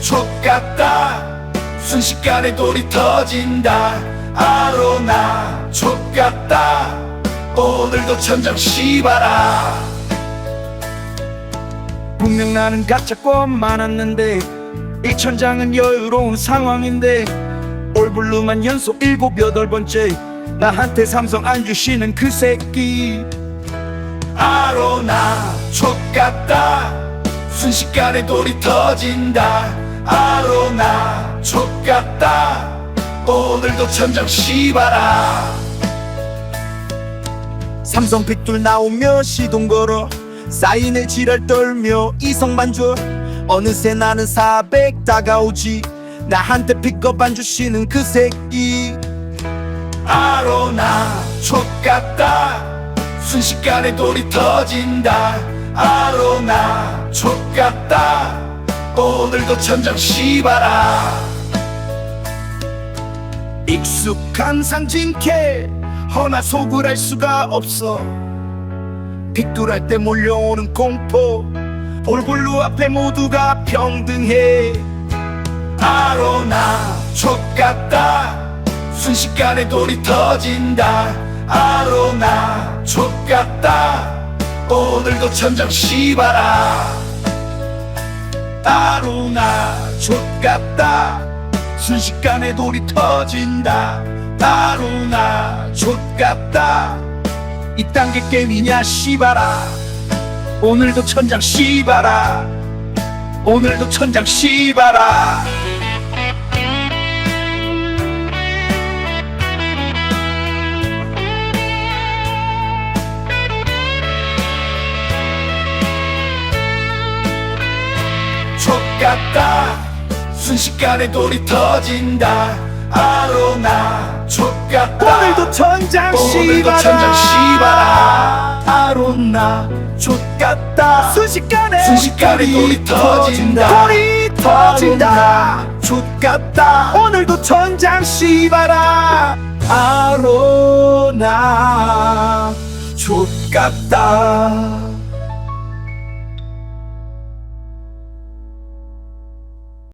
족같다. 순식간에 돌이 터진다. 아로나 족같다. 오늘도 천장 씹어라. 분명 나는 가짜고 많았는데 이 천장은 여유로운 상황인데 올블루만 연속 일곱 여덟 번째 나한테 삼성 안 주시는 그 새끼. 아로나 족같다 순식간에 돌이 터진다. 아로나 족같다. 오늘도 천장 씹어라. 삼성 픽돌 나오며 시동 걸어 사인을 지랄 떨며 이성 만져 어느새 나는 400 다가오지. 나한테 픽업 안 주시는 그 새끼. 아로나 족같다. 순식간에 돌이 터진다 아로나 족같다. 오늘도 천장 씹어라. 익숙한 상징캐 허나 속을 알 수가 없어. 빅돌할 때 몰려오는 공포 올블루 앞에 모두가 평등해. 아로나 족같다. 순식간에 돌이 터진다. 아로나 족같다 오늘도 천장 씹어라. 아로나 족같다. 순식간에 돌이 터진다. 아로나 족같다. 이딴 게 게임이냐 씨바라. 오늘도 천장 씨바라. 오늘도 천장 씨바라 같다. 순식간에 돌이 터진다. 아로나 족같다. 오늘도 천장 씹어라. 아로나 족같다. 순식간에 순식간에 돌이 터진다. 돌이 터진다. 족같다. 오늘도 천장 씹어라. 아로나 족같다